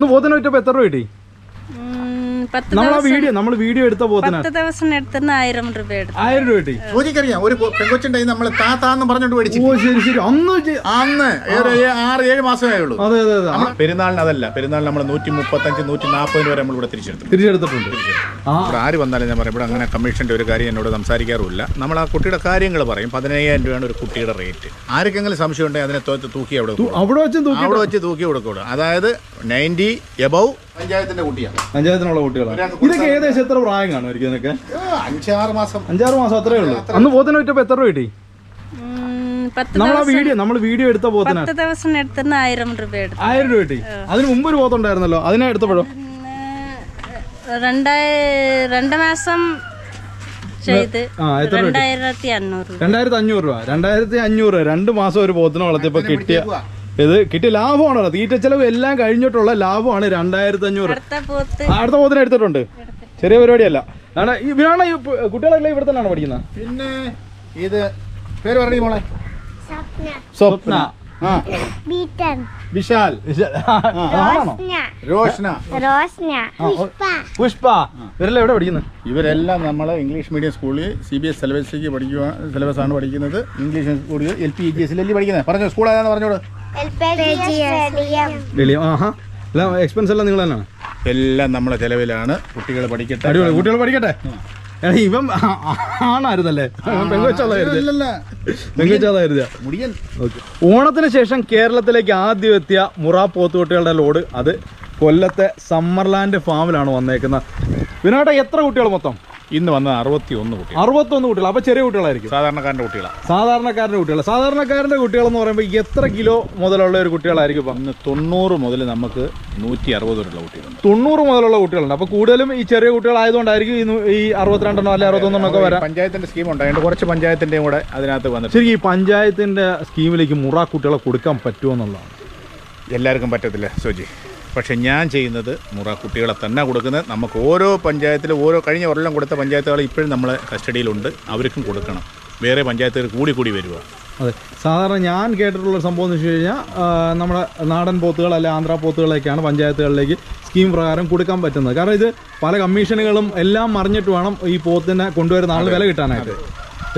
ഒന്ന് പോത്തിനെ വിറ്റപ്പോ എത്ര രൂപ കിട്ടി? നമ്മൾ വീഡിയോ നമ്മൾ വീഡിയോ എടുത്ത പോത്തിന പത്ത് ദിവസം എടുത്തുന്ന ആയിരം രൂപ എടുത്തു. ആയിരം രൂപ കിട്ടി. ചോദിക്കറിയാം ഒരു പെങ്കൊച്ചിന്റെ നമ്മൾ താ താന്ന് പറഞ്ഞോണ്ട് മേടിച്ചു. ഓ ശരി ശരി. അന്ന് അന്ന് ആറ് ഏഴ് മാസമേ ഉള്ളൂ അതെ അതെ അതെ. പെരുന്നാളിന് അതല്ല പെരുന്നാളിന് നമ്മൾ നൂറ്റി മുപ്പത്തഞ്ച് നൂറ്റി നാൽപ്പതിന് വരെ നമ്മൾ ഇവിടെ തിരിച്ചെടുത്തു. തിരിച്ചെടുത്തിട്ടുണ്ട് ഇവിടെ ആര് വന്നാലും ഞാൻ പറയും ഇവിടെ അങ്ങനെ കമ്മീഷന്റെ ഒരു കാര്യം എന്നോട് സംസാരിക്കാറുമില്ല. നമ്മൾ ആ കുട്ടിയുടെ കാര്യങ്ങൾ പറയും പതിനയ്യായിരം രൂപയാണ് ഒരു കുട്ടിയുടെ റേറ്റ് ആർക്കെങ്കിലും സംശയം ഉണ്ടെങ്കിൽ അതിനെ തോത്ത് തൂക്കി അവിടെ തു- അവിടെ വെച്ചും തൂക്കി അവിടെ വെച്ച് തൂക്കി കൊടുക്കൂടും അതായത് നയന്റി എബവ് പഞ്ചായത്തിന്റെ കുട്ടിയാണ്. പഞ്ചായത്തിനുള്ള കുട്ടികളാണ് ഇതൊക്കെ ഏകദേശം എത്ര പ്രായം കാണും ഇതൊക്കെ? അഞ്ചാറ് മാസം. അഞ്ചാറ് മാസം അത്രേ ഉള്ളൂ. അന്ന് പോത്തിനെ വിറ്റപ്പോ എത്ര രൂപ കിട്ടി? നമ്മൾ ആ വീഡിയോ നമ്മൾ വീഡിയോ എടുത്ത പോത്തിന്. പത്ത് ദിവസം എടുത്തുന്ന ആയിരം രൂപ എടുത്തു. ആയിരം രൂപ കിട്ടി. അതിന് മുമ്പ് ഒരു പോത്തുണ്ടായിരുന്നല്ലോ അതിനെ എടുത്തപ്പോഴോ? രണ്ടായി രണ്ട് മാസം രണ്ടായിരത്തി അഞ്ഞൂറ് രൂപ. രണ്ടായിരത്തി അഞ്ഞൂറ് രണ്ട് മാസം ഒരു പോത്തിനെ വളർത്തിയപ്പോ കിട്ടിയ ഇത് കിട്ടിയ ലാഭമാണല്ലോ. തീറ്റ ചെലവ് എല്ലാം കഴിഞ്ഞിട്ടുള്ള ലാഭമാണ് രണ്ടായിരത്തി അഞ്ഞൂറ് അടുത്ത പോത്തിന് എടുത്തിട്ടുണ്ട്. ചെറിയ പരിപാടിയല്ല. ആണ് ഇവരാണ് കുട്ടികളെല്ലാം ഇവിടെ തന്നെയാണ് പഠിക്കുന്നത്? പിന്നെ ഇത് പേര് പറഞ്ഞു മോളെ? സ്വപ്ന. വിശാൽ. രോഷ്ന പുഷ്പ. ഇവരെല്ലാം എവിടെ പഠിക്കുന്നത് ഇവരെല്ലാം നമ്മൾ ഇംഗ്ലീഷ് മീഡിയം സ്കൂളിൽ സി ബി എസ് സിലബസിലേക്ക് പഠിക്കുക സിലബസ് ആണ് പഠിക്കുന്നത്. ഇംഗ്ലീഷ് സ്കൂളിൽ L P G S L പഠിക്കുന്നത് പറഞ്ഞു സ്കൂൾ ഏതാണെന്ന് പറഞ്ഞോട് ആഹാ. എല്ലാം എക്സ്പെൻസ് എല്ലാം നിങ്ങൾ തന്നെയാണ്? എല്ലാം നമ്മളെ ചെലവിലാണ്. കുട്ടികൾ പഠിക്കട്ടെ. അടിപൊളി കുട്ടികൾ പഠിക്കട്ടെ? എടാ, ഇവൻ ഓക്കെ. ഓണത്തിന് ശേഷം കേരളത്തിലേക്ക് ആദ്യം എത്തിയ മുറ പോത്തുകുട്ടികളുടെ ലോഡ് അത് കൊല്ലത്തെ സമ്മർലാൻഡ് ഫാമിലാണ് വന്നേക്കുന്നത്. വിനോട്ട എത്ര കുട്ടികൾ മൊത്തം? ഇന്ന് വന്നത് അറുപത്തി ഒന്ന് കുട്ടികൾ അറുപത്തൊന്ന് കുട്ടികൾ അപ്പോൾ ചെറിയ കുട്ടികളായിരിക്കും. സാധാരണക്കാരന്റെ കുട്ടികളാണ് സാധാരണക്കാരന്റെ കുട്ടികൾ സാധാരണക്കാരന്റെ കുട്ടികൾ എന്ന് പറയുമ്പോൾ എത്ര കിലോ മുതലുള്ള ഒരു കുട്ടികളായിരിക്കും ഇപ്പം? ഇന്ന് തൊണ്ണൂറ് മുതൽ നമുക്ക് നൂറ്റി അറുപത് വരെയുള്ള കുട്ടികളുണ്ട്. തൊണ്ണൂറ് മുതലുള്ള കുട്ടികളുണ്ട്. അപ്പോൾ കൂടുതലും ഈ ചെറിയ കുട്ടികളായതുകൊണ്ടായിരിക്കും ഈ അറുപത്തിരണ്ടെണ്ണോ അല്ലെ അറുപത്തൊന്നെണ്ണോ ഒക്കെ വരാം. പഞ്ചായത്തിന്റെ സ്കീം ഉണ്ടായിട്ട് കുറച്ച് പഞ്ചായത്തിന്റെയും കൂടെ അതിനകത്ത് വന്നു ശരിക്കും ഈ പഞ്ചായത്തിന്റെ സ്കീമിലേക്ക് മുറ കുട്ടികളെ കൊടുക്കാൻ പറ്റുമോ എന്നുള്ളതാണ്. എല്ലാവർക്കും പറ്റത്തില്ല സോജി. പക്ഷെ ഞാൻ ചെയ്യുന്നത് മുറ കുട്ടികളെ തന്നെ കൊടുക്കുന്നത്. നമുക്ക് ഓരോ പഞ്ചായത്തിലും ഓരോ കഴിഞ്ഞ കൊല്ലം കൊടുത്ത പഞ്ചായത്തുകൾ ഇപ്പോഴും നമ്മളെ കസ്റ്റഡിയിലുണ്ട്. അവർക്കും കൊടുക്കണം. വേറെ പഞ്ചായത്തുകൾ കൂടി കൂടി വരിക അതെ. സാധാരണ ഞാൻ കേട്ടിട്ടുള്ള ഒരു സംഭവം എന്ന് വെച്ച് കഴിഞ്ഞാൽ നമ്മുടെ നാടൻ പോത്തുകൾ അല്ലെ ആന്ധ്ര പോത്തുകളൊക്കെയാണ് പഞ്ചായത്തുകളിലേക്ക് സ്കീം പ്രകാരം കൊടുക്കാൻ പറ്റുന്നത്. കാരണം ഇത് പല കമ്മീഷനുകളും എല്ലാം മറിഞ്ഞിട്ട് വേണം ഈ പോത്തിനെ കൊണ്ടുവരുന്ന ആൾ വില കിട്ടാനായിട്ട്.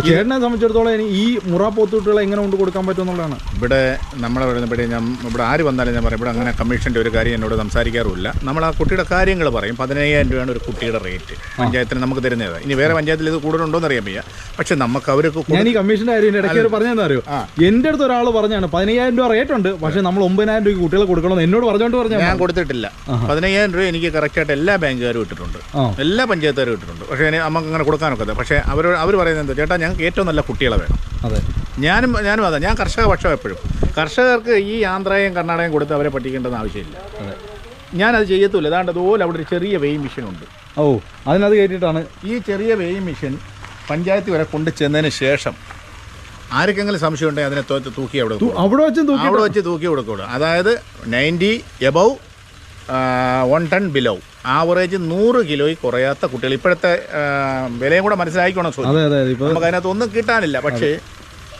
ചേട്ടനെ സംബന്ധിച്ചിടത്തോളം ഈ മുറ പോത്തുകുട്ടികളെ എങ്ങനെ കൊണ്ട് കൊടുക്കാൻ പറ്റുമെന്നുള്ളതാണ് ഇവിടെ നമ്മളെ വരുന്നപ്പോഴേ ഞാൻ ഇവിടെ ആര് വന്നാലും ഞാൻ പറയും ഇവിടെ അങ്ങനെ കമ്മീഷന്റെ ഒരു കാര്യം എന്നോട് സംസാരിക്കാറുമില്ല. നമ്മൾ ആ കുട്ടിയുടെ കാര്യങ്ങൾ പറയും പതിനയ്യായിരം രൂപയാണ് ഒരു കുട്ടിയുടെ റേറ്റ് പഞ്ചായത്തിന് നമുക്ക് തരുന്നത്. ഇനി വേറെ പഞ്ചായത്തിൽ ഇത് കൂടുതലുണ്ടോ എന്ന് അറിയാൻ വയ്യ. പക്ഷെ നമുക്ക് അവർക്ക് ഞാൻ ഈ കമ്മീഷന്റെ കാര്യം ഇടയ്ക്ക് പറഞ്ഞതെന്ന് അറിയോ? എന്റെ അടുത്ത് ഒരാൾ പറഞ്ഞാണ് പതിനയ്യായിരം രൂപ റേറ്റ് ഉണ്ട് പക്ഷേ നമ്മൾ ഒമ്പതിനായിരം രൂപയ്ക്ക് കുട്ടികളെ കൊടുക്കണമെന്ന് എന്നോട് പറഞ്ഞുകൊണ്ട് ഞാൻ പറഞ്ഞാൽ കൊടുത്തിട്ടില്ല പതിനയ്യായിരം രൂപ എനിക്ക് കറക്റ്റായിട്ട് എല്ലാ ബാങ്കുകാരും ഇട്ടിട്ടുണ്ട്. എല്ലാ പഞ്ചായത്തുകാരും ഇട്ടിട്ടുണ്ട്. പക്ഷേ നമുക്ക് അങ്ങനെ കൊടുക്കാനൊക്കെ പക്ഷേ അവർ അവർ പറയുന്നത് ചേട്ടാ ഞങ്ങൾക്ക് ഏറ്റവും നല്ല കുട്ടികളെ വേണം. അതെ. ഞാനും ഞാനും അതെ ഞാൻ കർഷക പക്ഷം എപ്പോഴും. കർഷകർക്ക് ഈ ആന്ധ്രയും കർണാടകയും കൊടുത്ത് അവരെ പഠിക്കേണ്ടെന്ന് ആവശ്യമില്ല. ഞാനത് ചെയ്യത്തില്ല. അതാണ്ട് അതുപോലെ അവിടെ ഒരു ചെറിയ വെയിങ് മെഷീൻ ഉണ്ട്. ഓ അതിനത് കയറ്റിയിട്ടാണ് ഈ ചെറിയ വെയിങ് മെഷീൻ പഞ്ചായത്ത് വരെ കൊണ്ടു ചെന്നതിന് ശേഷം ആർക്കെങ്കിലും സംശയം ഉണ്ടെങ്കിൽ അതിനെ തോറ്റ് തൂക്കി അവിടെ അവിടെ വെച്ച് തൂക്കി അവിടെ വെച്ച് തൂക്കി കൊടുക്കൂടും അതായത് ninety above one ton below average നൂറ് കിലോയിൽ കുറയാത്ത കുട്ടികൾ. ഇപ്പോഴത്തെ വിലയും കൂടെ മനസ്സിലാക്കിക്കോണം നമുക്ക് അതിനകത്ത് ഒന്നും കിട്ടാനില്ല. പക്ഷേ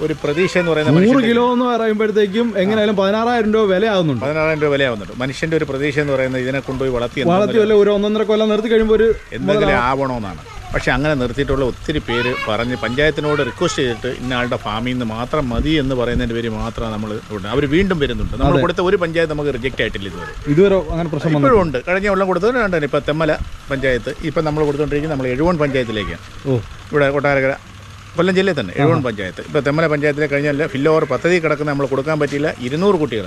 ഒരു പ്രതീക്ഷ എന്ന് പറയുന്നത് നൂറ് കിലോ എന്ന് പറയുമ്പോഴത്തേക്കും എങ്ങനെയാലും പതിനാറായിരം രൂപ വില ആവുന്നുണ്ട് പതിനാറായിരം രൂപ വിലയാവുന്നുണ്ട്. മനുഷ്യന്റെ ഒരു പ്രതീക്ഷ എന്ന് പറയുന്നത് ഇതിനെ കൊണ്ടുപോയി വളർത്തി വളർത്തി ഒരു ഒന്നൊന്നര കൊല്ലം നിർത്തി കഴിയുമ്പോൾ ഒരു എന്തെങ്കിലും ആവണമെന്നാണ് പക്ഷെ അങ്ങനെ നിർത്തിയിട്ടുള്ള ഒത്തിരി പേര് പറഞ്ഞ് പഞ്ചായത്തിനോട് റിക്വസ്റ്റ് ചെയ്തിട്ട് ഇന്ന ആളുടെ ഫാമിൽ നിന്ന് മാത്രം മതി എന്ന് പറയുന്നതിന്റെ പേര് മാത്രം നമ്മൾ ഇവിടെ അവർ വീണ്ടും വരുന്നുണ്ട്. നമ്മൾ കൊടുത്ത ഒരു പഞ്ചായത്ത് നമുക്ക് റിജക്റ്റ് ആയിട്ടില്ല ഇതുവരെ. ഇതുവരെ അങ്ങനെ പ്രശ്നം ഇപ്പോഴും ഉണ്ട്. കഴിഞ്ഞ കൊല്ലം കൊടുത്തത് രണ്ടാണ് ഇപ്പം തെമ്മല പഞ്ചായത്ത് ഇപ്പം നമ്മൾ കൊടുത്തുകൊണ്ടിരിക്കുന്നത് നമ്മൾ എഴുവൺ പഞ്ചായത്തിലേക്കാണ്. ഓ. ഇവിടെ കൊട്ടാരക്കര കൊല്ലം ജില്ലയിൽ തന്നെ എഴുവൺ പഞ്ചായത്ത്. ഇപ്പോൾ തെമ്മല പഞ്ചായത്തിലെ കഴിഞ്ഞാൽ ഫില്ലോവർ പദ്ധതി കിടക്കുന്ന നമ്മൾ കൊടുക്കാൻ പറ്റിയില്ല. ഇരുന്നൂറ് കുട്ടികൾ.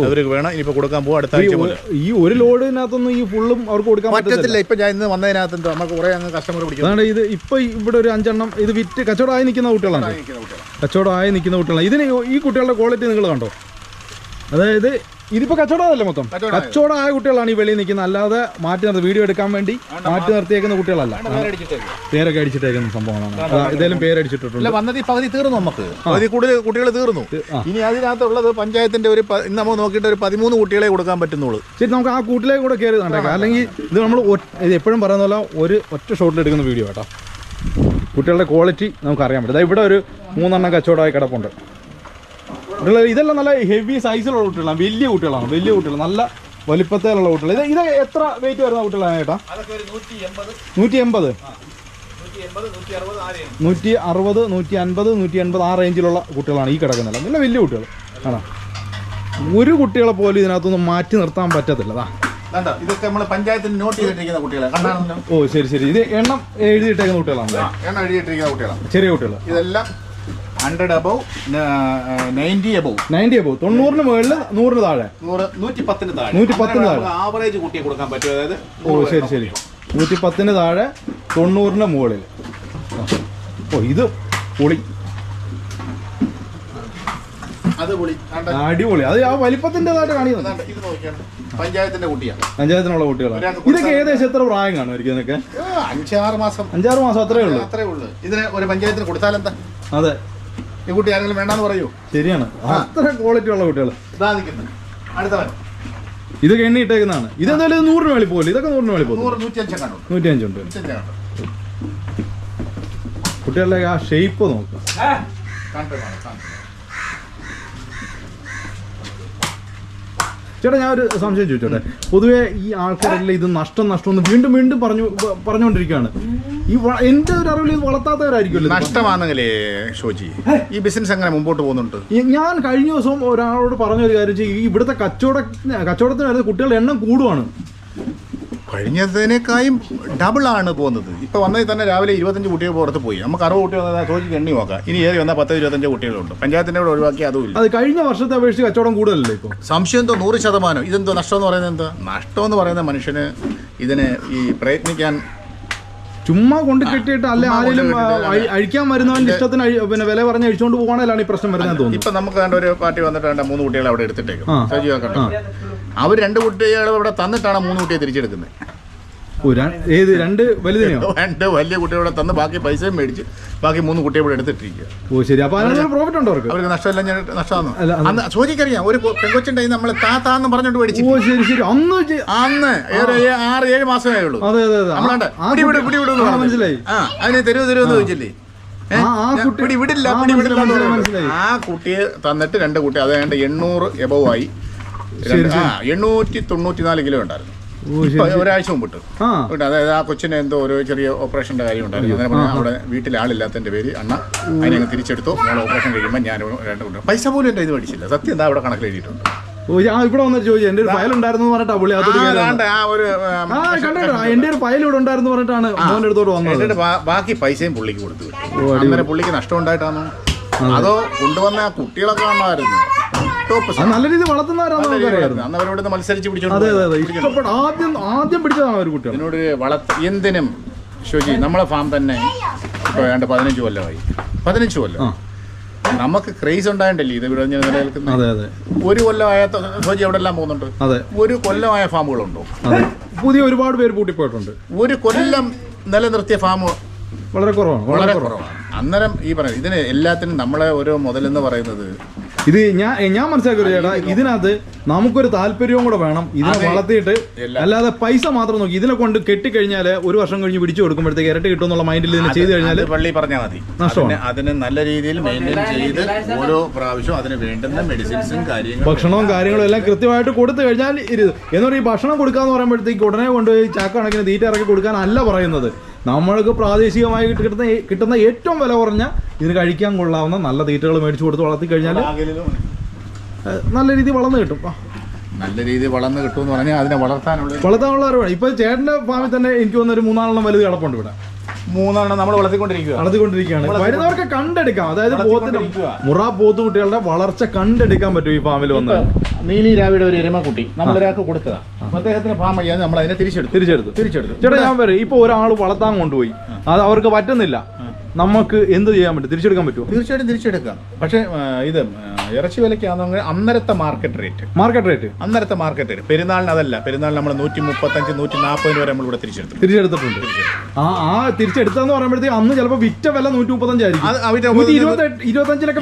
അവർക്ക് വേണം. ഇനിയിപ്പോൾ കൊടുക്കാൻ പോകും അടുത്ത ആഴ്ച മുതൽ. ഈ ഒരു ലോഡിനകത്തൊന്നും ഈ ഫുള്ളും അവർക്ക് കൊടുക്കാൻ പറ്റത്തില്ല. പറ്റത്തില്ല. ഇപ്പം ഞാൻ ഇന്ന് വന്നതിനകത്ത് എന്തോ നമുക്ക് കുറേ അങ്ങ് കസ്റ്റമർ പിടിക്കും അതാണ് ഇത് ഇപ്പൊ ഇവിടെ ഒരു അഞ്ചെണ്ണം ഇത് വിറ്റ് കച്ചവടമായി നിൽക്കുന്ന കുട്ടികളാണ് കച്ചവടമായി നിൽക്കുന്ന കുട്ടികളാണ്. ഇതിന് ഈ കുട്ടികളുടെ ക്വാളിറ്റി നിങ്ങൾ കണ്ടോ? അതായത് ഇതിപ്പോ കച്ചവടമല്ല മൊത്തം? കച്ചവടമായ കുട്ടികളാണ് ഈ വെളിയിൽ നിൽക്കുന്നത്. അല്ലാതെ മാറ്റി നിർത്തി വീഡിയോ എടുക്കാൻ വേണ്ടി മാറ്റി നിർത്തിയേക്കുന്ന കുട്ടികളല്ല. പേരൊക്കെ അടിച്ചിട്ടേക്കുന്ന സംഭവമാണ് വന്നത് ഈ പകുതി തീർന്നു നമുക്ക്. പകുതി കൂടുതൽ കുട്ടികൾ തീർന്നു. ഇനി അതിനകത്തുള്ളത് പഞ്ചായത്തിന്റെ ഒരു ഇന്ന് നമ്മൾ നോക്കിയിട്ട് ഒരു പതിമൂന്ന് കുട്ടികളെ കൊടുക്കാൻ പറ്റുന്നുള്ളൂ. ശരി നമുക്ക് ആ കൂട്ടിലേക്ക് കൂടെ കയറി കണ്ടേക്കാം അല്ലെങ്കിൽ ഇത് നമ്മൾ എപ്പോഴും പറയുന്ന പോലെ ഒരു ഒറ്റ ഷോട്ടിൽ എടുക്കുന്ന വീഡിയോ കേട്ടോ. കുട്ടികളുടെ ക്വാളിറ്റി നമുക്ക് അറിയാൻ പറ്റും. ഇവിടെ ഒരു മൂന്നെണ്ണം കച്ചവടമായി കിടപ്പുണ്ട്. കുട്ടികൾ ഇതെല്ലാം നല്ല ഹെവി സൈസിലുള്ള കുട്ടികളാണ്. വലിയ കുട്ടികളാണ്. വലിയ കുട്ടികൾ നല്ല വലിപ്പത്തേലുള്ള കുട്ടികൾ ഇത് ഇത് എത്ര വെയിറ്റ് വരുന്ന കുട്ടികളാണ് ചേട്ടാ നൂറ്റി എൺപത്. നൂറ്റി അറുപത്. നൂറ്റി അൻപത് നൂറ്റി അൻപത് ആ റേഞ്ചിലുള്ള കുട്ടികളാണ് ഈ കിടക്കുന്നത്. നല്ല വലിയ കുട്ടികൾ ആണോ? ഒരു കുട്ടികളെ പോലും ഇതിനകത്തൊന്നും മാറ്റി നിർത്താൻ പറ്റത്തില്ലടാ കണ്ടോ? ഇതൊക്കെ നമ്മൾ പഞ്ചായത്തിന് നോട്ട് ചെയ്തിട്ടിരിക്കുന്ന കുട്ടികളെ. കണ്ടാണല്ലോ ഓ ശരി ശരി. ഇത് എണ്ണം എഴുതിയിട്ടേക്കുന്ന കുട്ടികളാണ് എണ്ണം എഴുതിയിട്ടിരിക്കുന്ന കുട്ടികളാണ് ചെറിയ കുട്ടികൾ ഇതെല്ലാം hundred above ninety above ninety above തൊണ്ണൂറിന് മുകളിൽ നൂറിന് താഴെ. നൂറ് നൂറ്റി പത്തിന് താഴെ. നൂറ്റി പത്തിന് താഴെ. ആവറേജ് കുട്ടിയെ കൊടുക്കാൻ പറ്റും. അതായത് ഓ ശരി ശരി. നൂറ്റി പത്തിന് താഴെ തൊണ്ണൂറിന് മുകളിൽ ഓ ഇത് പൊളി. അടിപൊളി. അത് ആ വലിപ്പത്തിന്റെതായിട്ട് കാണിക്കുന്നത് പഞ്ചായത്തിന്റെ കുട്ടിയാണ് പഞ്ചായത്തിനുള്ള കുട്ടികളാണ് ഇതൊക്കെ ഏകദേശം എത്ര പ്രായം കാണുമായിരിക്കും ഇതൊക്കെ? ഏ, അഞ്ചാറ് മാസം. അഞ്ചാറ് മാസം അത്രേ ഉള്ളൂ. അത്രേ ഉള്ളൂ. ഇതിന് ഒരു പഞ്ചായത്തിന് കൊടുത്താലെന്താ? അതെ. ഈ കുട്ടി ആരെങ്കിലും വേണ്ടെന്ന് പറയൂ. ശരിയാണ്. അത്ര ക്വാളിറ്റി ഉള്ള കുട്ടികൾ. ഇതാ നിൽക്കുന്നത്. അടുത്തവൻ. ഇതൊക്കെ എണ്ണി ഇട്ടേക്കുന്നതാണ്. ഇതെന്തായാലും ഇത് നൂറിന് വേളി പോകില്ല ഇതൊക്കെ നൂറിന് വേളി പോകും നൂറ് നൂറ്റി അഞ്ച് കണ്ടു നൂറ്റി അഞ്ചുണ്ട് കുട്ടികളുടെ ആ ഷേപ്പ് നോക്കുക കണ്ടു കണ്ടു. ചേട്ടാ ഞാൻ ഒരു സംശയം ചോദിച്ചോട്ടെ? പൊതുവെ ഈ ആൾക്കാരെല്ലാം ഇത് നഷ്ടം നഷ്ടം എന്ന് വീണ്ടും വീണ്ടും പറഞ്ഞു പറഞ്ഞുകൊണ്ടിരിക്കുകയാണ്. ഈ എന്റെ ഒരു അറിവിൽ ഇത് വളർത്താത്തവരായിരിക്കുമല്ലോ നഷ്ടമാണെങ്കിലേ ഷോജി ഈ ബിസിനസ് എങ്ങനെ മുമ്പോട്ട് പോകുന്നുണ്ട്? ഞാൻ കഴിഞ്ഞ ദിവസം ഒരാളോട് പറഞ്ഞ ഒരു കാര്യം ഈ ഇവിടുത്തെ കച്ചവട കച്ചവടത്തിന് വരുന്ന കുട്ടികളുടെ എണ്ണം കൂടുവാണ്. കഴിഞ്ഞതിനേക്കായും ഡബിൾ ആണ് പോകുന്നത്. ഇപ്പോൾ വന്നതിൽ തന്നെ രാവിലെ ഇരുപത്തഞ്ച് കുട്ടികൾ പുറത്ത് പോയി. നമുക്ക് അറുപത് കുട്ടികൾ വന്നാൽ ചോദിച്ച് എണ്ണി നോക്കാം. ഇനി ഏറി വന്നാൽ പത്ത് ഇരുപത്തഞ്ച് കുട്ടികളുണ്ട്. പഞ്ചായത്തിന്റെ കൂടെ ഒഴിവാക്കി അതുമില്ല അത് കഴിഞ്ഞ വർഷത്തെ അപേക്ഷിച്ച് കച്ചവടം കൂടുതലല്ലേ ഇപ്പോൾ സംശയം എന്തോ? നൂറ് ശതമാനം. ഇതെന്തോ? നഷ്ടം എന്ന് പറയുന്നത് എന്താ? നഷ്ടം എന്ന് പറയുന്ന മനുഷ്യന് ഇതിനെ ഈ പ്രയത്നിക്കാൻ ചുമ്മാ കൊണ്ട് കെട്ടിയിട്ട് അല്ലെ ആരെങ്കിലും അഴിക്കാൻ വരുന്നവന്റെ ഇഷ്ടത്തിന് പിന്നെ വില പറഞ്ഞ് അഴിച്ചുകൊണ്ട് പോകണമല്ലാണ് ഈ പ്രശ്നം വരുന്നത് തോന്നുന്നു. ഇപ്പൊ നമുക്ക് കണ്ട ഒരു പാർട്ടി വന്നിട്ട് കണ്ട മൂന്ന് കുട്ടികളെ അവിടെ എടുത്തിട്ടേക്കും. അവർ രണ്ട് കുട്ടികളെ ഇവിടെ തന്നിട്ടാണ് മൂന്ന് കുട്ടിയെ തിരിച്ചെടുക്കുന്നത്. ഏത് രണ്ട് വലുതിനെയോ? രണ്ട് വലിയ കുട്ടികളെ തന്ന് ബാക്കി പൈസയും മേടിച്ച് ബാക്കി മൂന്ന് കുട്ടിയെ ഇവിടെ എടുത്തിട്ടിരിക്കുക. ഓ ശരി. അപ്പൊ അതിനുള്ള പ്രോഫിറ്റ് ഉണ്ടോ അവർക്ക്? അവർക്ക് നഷ്ടമല്ല ഞാൻ നഷ്ടമാണോ അന്ന് ചോദിക്കറിയാം ഒരു പെങ്കൊച്ചിന്റെ നമ്മൾ താ താന്ന് പറഞ്ഞോണ്ട് മേടിച്ചു ഓ ശരി ശരി. അന്ന് അന്ന് ആറ് ഏഴ് മാസമേ ഉള്ളൂ അതെ അതെ അതെ. പിടി വിട് പിടി പറഞ്ഞു. മനസ്സിലായി. ആ അതിനെ തെരുവ് ചോദിച്ചില്ലേ? പിടി വിടില്ല പിടി വിടില്ല എന്ന്. മനസ്സിലായി. ആ കുട്ടിയെ തന്നിട്ട് രണ്ട് കുട്ടി അതായത് എണ്ണൂറ് എബവ് ആയി എണ്ണൂറ്റി തൊണ്ണൂറ്റി നാല് കിലോ ഉണ്ടായിരുന്നു. ഒരാഴ്ച മുമ്പിട്ട്. അതായത് ആ കൊച്ചിന് എന്തോ ഒരു ചെറിയ ഓപ്പറേഷന്റെ കാര്യം ഉണ്ടായിരുന്നു അങ്ങനെ പറഞ്ഞാൽ അവിടെ വീട്ടിൽ ആളില്ലാത്തതിന്റെ പേര് അണ്ണ. അതിനെ അങ്ങ് തിരിച്ചെടുത്തു. മോളെ ഓപ്പറേഷൻ കഴിയുമ്പോൾ ഞാൻ രണ്ട് കൊണ്ട് പൈസ പോലും എന്റെ ഇത് മേടിച്ചില്ല. സത്യം എന്താ അവിടെ കണക്കിൽ എഴുതിയിട്ടുണ്ട്. ഇവിടെ വന്നിട്ട് ചോദിച്ചു. എന്റെ ഒരു ഫയൽ ഉണ്ടായിരുന്നു പറഞ്ഞിട്ടാ പുള്ളി കണ്ടോ എന്റെ ഒരു ഫയൽ ഇവിടെ ഉണ്ടായിരുന്നു പറഞ്ഞിട്ടാണ് മോന്റെ അടുത്തോട്ട് വന്നത്. ബാക്കി പൈസയും പുള്ളിക്ക് കൊടുത്തു. അന്നേരം പുള്ളിക്ക് നഷ്ടം ഉണ്ടായിട്ടാണോ? അതോ. കൊണ്ടുവന്ന കുട്ടികളൊക്കെ കാണുമായിരുന്നു ടോപ്പ് നല്ല രീതിയിൽ വളർത്തുന്നവരാണ് നമുക്കറിയായിരുന്നു. അന്ന് അവരോട് മത്സരിച്ച് അതെ പിടിച്ചോണ്ട് അതെ. അതെ. ഇഷ്ടപ്പെട്ട ആദ്യം ആദ്യം പിടിച്ചതാണ് ഒരു കുട്ടികൾ. എന്നോട് വളർത്ത എന്തിനും ശോചി നമ്മളെ ഫാം തന്നെ ഇപ്പൊ വേണ്ട പതിനഞ്ച് കൊല്ലമായി. പതിനഞ്ച് കൊല്ലം. നമുക്ക് ക്രേസ് ഉണ്ടായിട്ടല്ലേ ഇത് ഇവിടെ ഇങ്ങനെ നിലനിൽക്കുന്നത് അതെ അതെ. ഒരു കൊല്ലമായ ഷോജി എവിടെ എല്ലാം പോകുന്നുണ്ട്? അതെ. ഒരു കൊല്ലമായ ഫാമുകളുണ്ടോ അതെ. പുതിയ ഒരുപാട് പേര് പൂട്ടിപ്പോയിട്ടുണ്ട്. ഒരു കൊല്ലം നിലനിർത്തിയ ഫാം വളരെ കുറവാണ് വളരെ കുറവാണ്. അന്നേരം ഈ പറയുന്നത് ഇതിന് എല്ലാത്തിനും നമ്മളെ ഒരു മുതലെന്ന് പറയുന്നത് ഇത് ഞാൻ ഞാൻ മനസ്സിലാക്കി ചേട്ടാ ഇതിനകത്ത് നമുക്കൊരു താല്പര്യവും കൂടെ വേണം. ഇതിനെ വളർത്തിയിട്ട് അല്ലാതെ പൈസ മാത്രം നോക്കി ഇതിനെ കൊണ്ട് കെട്ടിക്കഴിഞ്ഞാൽ ഒരു വർഷം കഴിഞ്ഞ് പിടിച്ചു കൊടുക്കുമ്പോഴത്തേക്ക് ഇരട്ടി കിട്ടും എന്നുള്ള മൈൻഡിൽ ഇതിനെ ചെയ്ത് കഴിഞ്ഞാൽ പള്ളി പറഞ്ഞാൽ മതി. നഷ്ടമാണ്. അതിന് അതിന് നല്ല രീതിയിൽ മെയിന്റെയിൻ ചെയ്ത് ഓരോ പ്രാവശ്യവും അതിന് വേണ്ടുന്ന മെഡിസിൻസും കാര്യങ്ങളും ഭക്ഷണവും കാര്യങ്ങളും എല്ലാം കൃത്യമായിട്ട് കൊടുത്തു കഴിഞ്ഞാൽ ഇരുത് എന്ന് പറയുമ്പോൾ ഈ ഭക്ഷണം കൊടുക്കാന്ന് പറയുമ്പോഴത്തേക്ക് ഉടനെ കൊണ്ടുപോയി ചാക്കണക്കിന് തീറ്റ ഇറക്കി കൊടുക്കാനല്ല പറയുന്നത്. നമ്മൾക്ക് പ്രാദേശികമായി കിട്ടുന്ന കിട്ടുന്ന ഏറ്റവും വില കുറഞ്ഞ ഇതിന് കഴിക്കാൻ കൊള്ളാവുന്ന നല്ല തീറ്റകൾ മേടിച്ചു കൊടുത്ത് വളർത്തി കഴിഞ്ഞാൽ നല്ല രീതിയിൽ വളർന്നു കിട്ടും. നല്ല രീതിയിൽ വളർന്ന് കിട്ടുമെന്ന് പറഞ്ഞാൽ അതിനെ വളർത്താനുള്ള വളർത്താനുള്ള അറിവാണ് ഇപ്പൊ ചേട്ടന്റെ ഫാമിൽ തന്നെ എനിക്ക് തോന്നുന്ന ഒരു മൂന്നാലെണ്ണം വലുത് കിടപ്പുണ്ട് ഇവിടെ. മൂന്നെണ്ണം നമ്മൾ വളർത്തിക്കൊണ്ടിരിക്കുക വളർത്തിക്കൊണ്ടിരിക്കുകയാണ്. വരുന്നവർക്ക് കണ്ടെടുക്കാം. അതായത് മുറ പോത്ത് കുട്ടികളുടെ വളർച്ച കണ്ടെടുക്കാൻ പറ്റും ഈ ഫാമിൽ വന്ന്. നീലി രാവിയുടെ ഒരു എരുമക്കുട്ടി. നമ്മളൊരാൾക്ക് കൊടുത്തതാ. അപ്പൊ അദ്ദേഹത്തിന് ഫാം ചെയ്യാൻ നമ്മൾ അതിനെ തിരിച്ചെടുത്തു. തിരിച്ചെടുത്തു. തിരിച്ചെടുത്തു. ചേട്ടാ ഞാൻ വരും. ഇപ്പൊ ഒരാൾ വളർത്താൻ കൊണ്ടുപോയി. അത് അവർക്ക് പറ്റുന്നില്ല. നമുക്ക് എന്ത് ചെയ്യാൻ പറ്റും? തിരിച്ചെടുക്കാൻ പറ്റുമോ? തീർച്ചയായിട്ടും തിരിച്ചെടുക്കാം. പക്ഷേ ഇത് ഇറച്ചി വിലയ്ക്കാണെങ്കിൽ അന്നരത്തെ market rate. Market rate? അന്നരത്തെ market rate. പെരുന്നാളിന് അതല്ല. പെരുന്നാളിന് നമ്മൾ നൂറ്റി മുപ്പത്തഞ്ച് നൂറ്റി നാൽപ്പത് വരെ നമ്മൾ ഇവിടെ തിരിച്ചെടുത്തു. തിരിച്ചെടുത്തിട്ടുണ്ട്. ആ ആ തിരിച്ചെടുത്തെന്ന് പറയുമ്പോഴത്തേക്ക് അന്ന് ചിലപ്പോൾ വിറ്റ വില നൂറ്റി മുപ്പത്തഞ്ചായിരിക്കും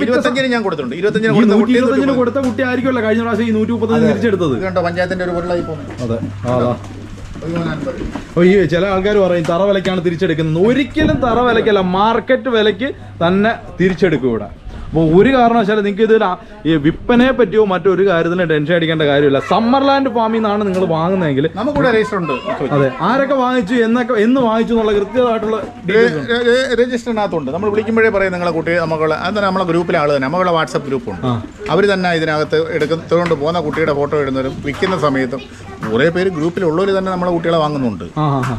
ഇരുപത്തഞ്ചിന് ഞാൻ കൊടുത്തിട്ടുണ്ട്. ഇരുപത്തഞ്ചിന് കൊടുത്ത കുട്ടി ആയിരിക്കുമല്ലോ കഴിഞ്ഞ പ്രാവശ്യം ഈ നൂറ്റി മുപ്പത്തഞ്ച് തിരിച്ചെടുത്തത്. കണ്ടോ പഞ്ചായത്തിന്റെ ഒരു അതെ. അതാ. ഈ ചില ആൾക്കാർ പറയും തറ വിലക്കാണ് തിരിച്ചെടുക്കുന്നത്. ഒരിക്കലും തറ വിലക്കല്ല മാർക്കറ്റ് വിലയ്ക്ക് തന്നെ തിരിച്ചെടുക്കും ഇവിടെ അപ്പോൾ ഒരു കാരണവശാലും നിങ്ങൾക്ക് ഇതിൽ ഈ വിപ്പനെ പറ്റിയോ മറ്റൊരു കാര്യത്തിന് ടെൻഷൻ അടിക്കേണ്ട കാര്യമില്ല. സമ്മർലാൻഡ് ഫാമിൽ നിന്നാണ് നിങ്ങൾ വാങ്ങുന്നതെങ്കിൽ ഉണ്ട്. അതെ. ആരൊക്കെ വാങ്ങിച്ചു എന്നൊക്കെ എന്ന് വാങ്ങിച്ചു എന്നുള്ള കൃത്യമായിട്ടുള്ള രജിസ്റ്ററിനകത്തുണ്ട് നമ്മൾ വിളിക്കുമ്പോഴേ പറയും നിങ്ങളെ കുട്ടി നമുക്കുള്ള അത് തന്നെ നമ്മളെ ഗ്രൂപ്പിലെ ആൾ തന്നെ. നമ്മളെ വാട്സപ്പ് ഗ്രൂപ്പുണ്ട്. അവർ തന്നെ ഇതിനകത്ത് എടുക്കുന്നതുകൊണ്ട് പോകുന്ന കുട്ടിയുടെ ഫോട്ടോ ഇടുന്നവരും വിൽക്കുന്ന സമയത്തും കുറേ പേര് ഗ്രൂപ്പിലുള്ളവർ തന്നെ നമ്മളെ കുട്ടികളെ വാങ്ങുന്നുണ്ട്.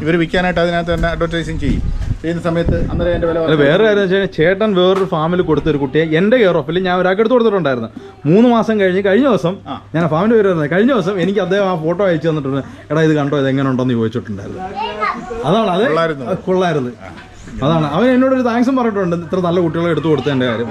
ഇവർ വിൽക്കാനായിട്ട് അതിനകത്ത് തന്നെ അഡ്വർടൈസിങ് ചെയ്യും. ചെയ്യുന്ന സമയത്ത്? അന്നേരം എന്റെ വില അല്ല വേറെ കാര്യം വെച്ചാൽ ചേട്ടൻ വേറൊരു ഫാമിൽ കൊടുത്തൊരു കുട്ടിയെ എന്റെ കെയർ ഓഫിൽ ഞാൻ ഒരാൾക്ക് എടുത്ത് കൊടുത്തിട്ടുണ്ടായിരുന്നു. മൂന്ന് മാസം കഴിഞ്ഞ് കഴിഞ്ഞ ദിവസം ഞാൻ ആ ഫാമിന്റെ പേര് പറഞ്ഞത്. കഴിഞ്ഞ ദിവസം എനിക്ക് അദ്ദേഹം ആ ഫോട്ടോ അയച്ചു തന്നിട്ടുണ്ട്. എടാ ഇത് കണ്ടോ? ഇത് എങ്ങനെ ഉണ്ടെന്ന് ചോദിച്ചിട്ടുണ്ടായിരുന്നു അതാണ് അത്. കൊള്ളായിരുന്നു. അതാണ്. അവൻ എന്നോട് ഒരു താങ്ക്സും പറഞ്ഞിട്ടുണ്ട്. ഇത്ര നല്ല കുട്ടികളെ എടുത്തു കൊടുത്തതിന്റെ കാര്യം.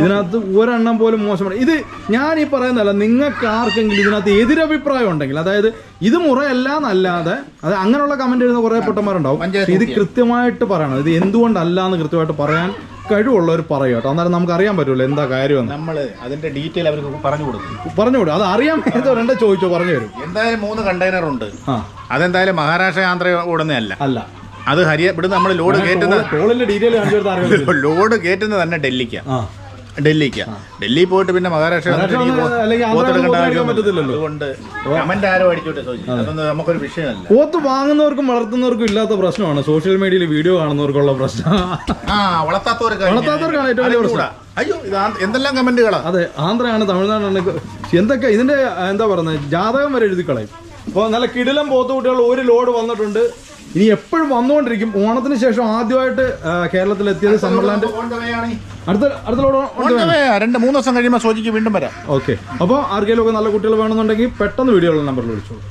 ഇതിനകത്ത് ഒരെണ്ണം പോലും മോശമാണ് ഇത് ഞാൻ ഈ പറയുന്നതല്ല നിങ്ങൾക്ക് ആർക്കെങ്കിലും ഇതിനകത്ത് എതിരഭിപ്രായം ഉണ്ടെങ്കിൽ അതായത് ഇത് മുറയല്ല എന്നല്ലാതെ അത് അങ്ങനെയുള്ള കമന്റ് എഴുതുന്ന കുറെ പൊട്ടന്മാരുണ്ടാവും. ഇത് കൃത്യമായിട്ട് പറയണം. ഇത് എന്തുകൊണ്ടല്ല എന്ന് കൃത്യമായിട്ട് പറയാൻ കഴിവുള്ളവർ പറയും കേട്ടോ. അന്നേരം നമുക്ക് അറിയാൻ പറ്റുമല്ലോ എന്താ കാര്യം നമ്മൾ അതിന്റെ ഡീറ്റെയിൽ അവർക്ക് പറഞ്ഞു കൊടുക്കും. പറഞ്ഞു കൊടുക്കും. അത് അറിയാൻ രണ്ടോ ചോദിച്ചോ പറഞ്ഞു തരും. എന്തായാലും മൂന്ന് കണ്ടെയ്നർ ഉണ്ട്. അതെന്തായാലും മഹാരാഷ്ട്ര ആന്ധ്ര ഓടുന്നതല്ല അല്ല. അത് ഹരിയ ഇവിടെ നമ്മൾ ലോഡ് കയറ്റുന്ന ലോഡ് കയറ്റുന്നത് തന്നെ ഡൽഹിക്ക. ഡൽഹിക്ക. ഡൽഹി പോയിട്ട് പിന്നെ മഹാരാഷ്ട്ര. അതുകൊണ്ട് കമന്റ് ആരോ അടിച്ചോട്ടെ അതൊന്നും നമുക്കൊരു വിഷയമല്ല. പോത്ത് വാങ്ങുന്നവർക്കും വളർത്തുന്നവർക്കും ഇല്ലാത്ത പ്രശ്നമാണ്. സോഷ്യൽ മീഡിയയിൽ വീഡിയോ കാണുന്നവർക്കുള്ള പ്രശ്നം. ആ വളർത്താത്തവർക്ക് വളർത്താത്തവർക്കാണ് ഏറ്റവും വലിയ പ്രശ്നം. അയ്യോ ഇത് എന്തെല്ലാം കമന്റുകളാണ് അതെ ആന്ധ്രയാണ് തമിഴ്നാടാണ്. എന്തൊക്കെ ഇതിന്റെ എന്താ പറയുന്നത് ജാതകം വരെ എഴുതി കളയും അപ്പോൾ നല്ല കിടിലം പോത്തുകുട്ടികൾ ഒരു ലോഡ് വന്നിട്ടുണ്ട്. ഇനി എപ്പോഴും വന്നുകൊണ്ടിരിക്കും. ഓണത്തിന് ശേഷം ആദ്യമായിട്ട് കേരളത്തിൽ എത്തിയത് സമ്മർലാൻഡ് അടുത്ത അടുത്ത രണ്ട് മൂന്ന് ദിവസം കഴിയുമ്പോൾ സോജിക്ക് വീണ്ടും വരാം. ഓക്കെ. അപ്പോൾ ആർക്കെങ്കിലും ഒക്കെ നല്ല കുട്ടികൾ വേണമെന്നുണ്ടെങ്കിൽ പെട്ടെന്ന് വീഡിയോ ഉള്ള നമ്പറിൽ വിളിച്ചോളൂ.